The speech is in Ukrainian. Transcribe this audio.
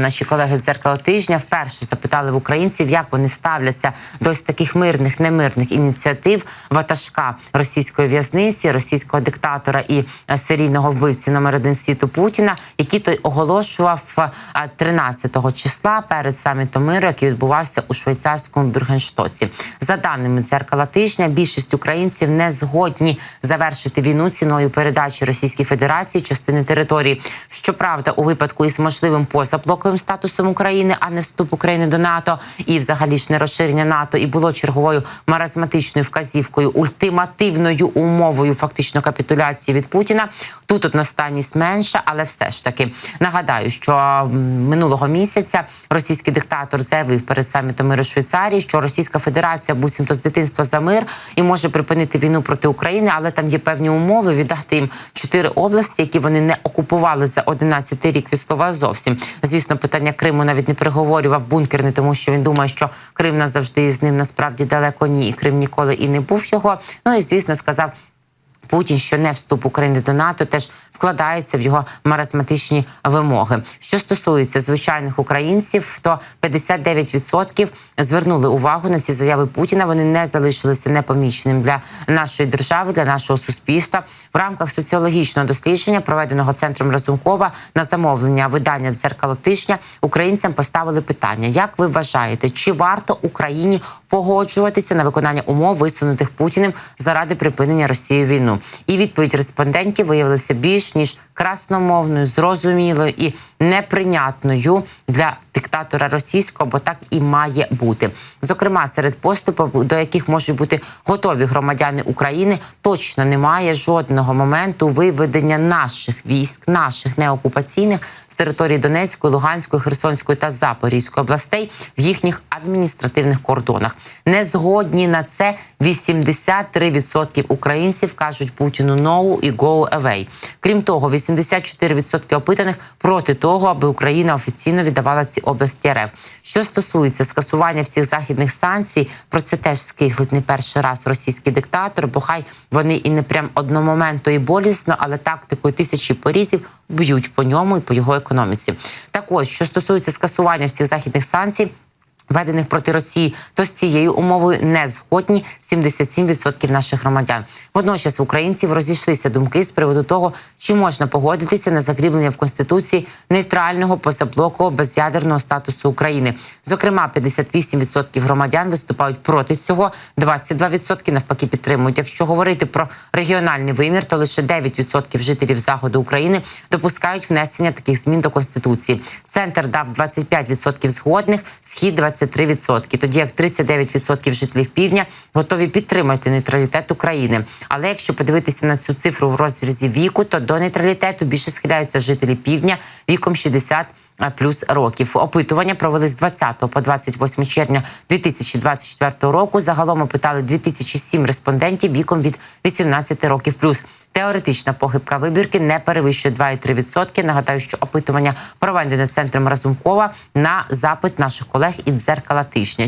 Наші колеги з дзеркала тижня вперше запитали в українців, як вони ставляться до ось таких мирних, немирних ініціатив ватажка російської в'язниці, російського диктатора і е, серійного вбивці номер один світу Путіна, який той оголошував е, 13 числа перед самітом миру, який відбувався у швейцарському Бюргенштоці. За даними дзеркала тижня, більшість українців не згодні завершити війну ціною передачі Російській Федерації частини території. Щоправда, у випадку із можливим позаблоковим статусом України, а не вступ України до НАТО, і взагалі ж не розширення НАТО, і було черговою маразматичною вказівкою, ультимативною умовою фактично капітуляції від Путіна. Тут одностайність менша, але все ж таки нагадаю, що минулого місяця російський диктатор заявив перед самітом миру Швейцарії, що Російська Федерація буцімто з дитинства за мир і може припинити війну проти України, але там є певні умови віддати їм чотири області, які вони не окупували за 11 рік від слова зовсім. Звісно, питання Криму навіть не переговорював бункерний, тому що він думає, що Крим назавжди з ним насправді далеко ні, і Крим ніколи і не був його. Ну і звісно сказав. Путін, що не вступ України до НАТО, теж вкладається в його маразматичні вимоги. Що стосується звичайних українців, то 59% звернули увагу на ці заяви Путіна. Вони не залишилися непоміченим для нашої держави, для нашого суспільства. В рамках соціологічного дослідження, проведеного центром Разумкова на замовлення видання дзеркало тижня, українцям поставили питання: як ви вважаєте, чи варто Україні погоджуватися на виконання умов, висунутих Путіним заради припинення Росії війну? І відповідь респондентів виявилася більш ніж красномовною, зрозумілою і неприйнятною для диктатора російського, бо так і має бути. Зокрема, серед поступів, до яких можуть бути готові громадяни України, точно немає жодного моменту виведення наших військ, наших неокупаційних з території Донецької, Луганської, Херсонської та Запорізької областей в їхніх адміністративних кордонах. Не згодні на це 83% українців кажуть Путіну «no» і «go away». Крім того, 84% опитаних проти того, аби Україна офіційно віддавала ці області РФ. Що стосується скасування всіх західних санкцій, про це теж скиглить не перший раз російський диктатор, бо хай вони і не прям одномоментно і болісно, але тактикою тисячі порізів б'ють по ньому і по його економіці. Так ось, що стосується скасування всіх західних санкцій. Введених проти Росії, то з цією умовою не згодні 77% наших громадян. Водночас в українців розійшлися думки з приводу того, чи можна погодитися на закріплення в конституції нейтрального позаблокового без'ядерного статусу України. Зокрема, 58% громадян виступають проти цього, 22% навпаки підтримують. Якщо говорити про регіональний вимір, то лише 9% жителів заходу України допускають внесення таких змін до конституції. Центр дав 25% згодних, схід 23%. Тоді як 39% жителів півдня готові підтримати нейтралітет України. Але якщо подивитися на цю цифру в розрізі віку, то до нейтралітету більше схиляються жителі півдня віком 60 плюс років. Опитування провели з 20 по 28 червня 2024 року. Загалом опитали 2007 респондентів віком від 18 років плюс. Теоретична похибка вибірки не перевищує 2,3%. Нагадаю, що опитування проведене центром Разумкова на запит наших колег із дзеркала тижня.